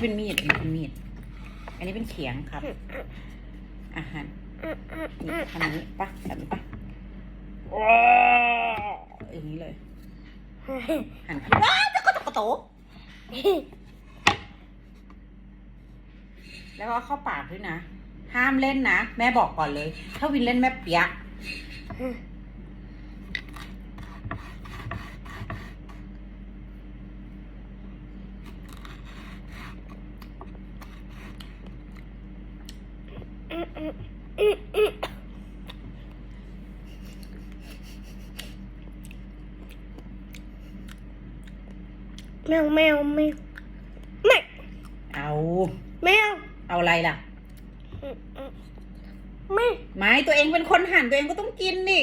เป็นมีด อันนี้เป็นมีด อันนี้เป็นเขียงครับ อาหารนี่ทำอย่างนี้ปะแบบนี้ปะว้าอย่างนี้เลยหันขึ้นว้าวจะกระโตกกระโตกแล้วก็เข้าปากด้วยนะ ห้ามเล่นนะ แม่บอกก่อนเลย ถ้าวินเล่นแม่เปียก แมวแมวแมวแมวเอา แมว เอาอะไรล่ะแมวไม้ตัวเองเป็นคนหั่นตัวเองก็ต้องกินดิ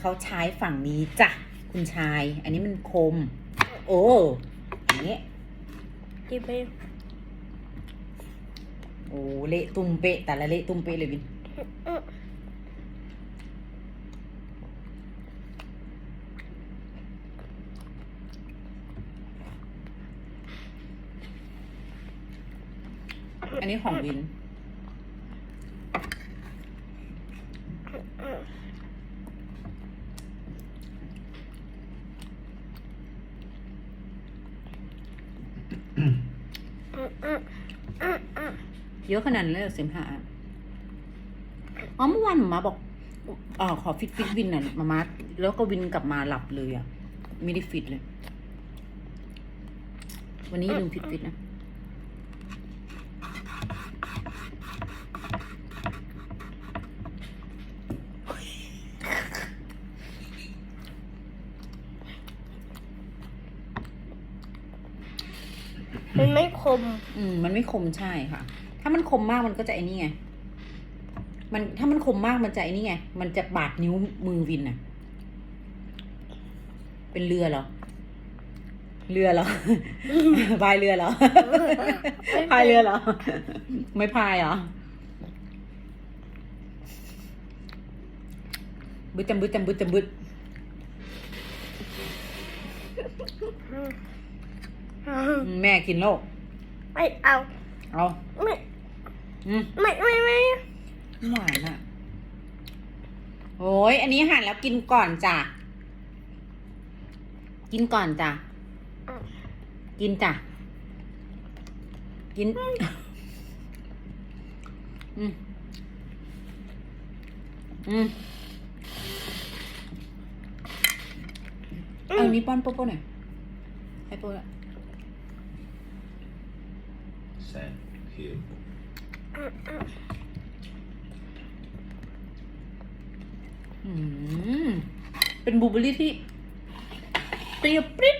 เขาใช้ฝั่งนี้จ้ะคุณชาย อันนี้มันคม โอ้อย่างนี้ดีไปโอ้เละตุ้มเปะแต่ละเละตุ้มเปะเลยวินอันนี้ของวิน เยอะขนาดนั้นเลยเสมหะอ๋อเมื่อวานหมาบอกอ๋อขอฟิตฟิตวินน่ะมามาแล้วก็วินกลับมาหลับเลยอะไม่ได้ฟิตเลย วันนี้ลืมฟิตฟิตนะ มันไม่คม อืม มันไม่คมใช่ค่ะ ถ้ามันคมมากมันก็จะไอ้นี่ไง มันถ้ามันคมมากมันจะไอ้นี่ไง มันจะบาดนิ้วมือวินน่ะเป็นเรือเหรอ เรือเหรอพายเรือเหรอพายเรือเหรอ ไม่พายเหรอบึดจำบึดจำบึดจำบึด แม่กินโลกไม่เอาเอาไม่อืมไม่ไม่ไม่หวานอะโอ้ยอันนี้หั่นแล้วกินก่อนจ้ะกินก่อนจ้ะกินจ้ะกินอืมอืมเอานี้ป้อนโป๊ะโป๊ะหน่อยให้โป๊ะ ละ Thank you. อืมเป็นบลูเบอร์รี่ที่เปรี้ยวปริ๊ด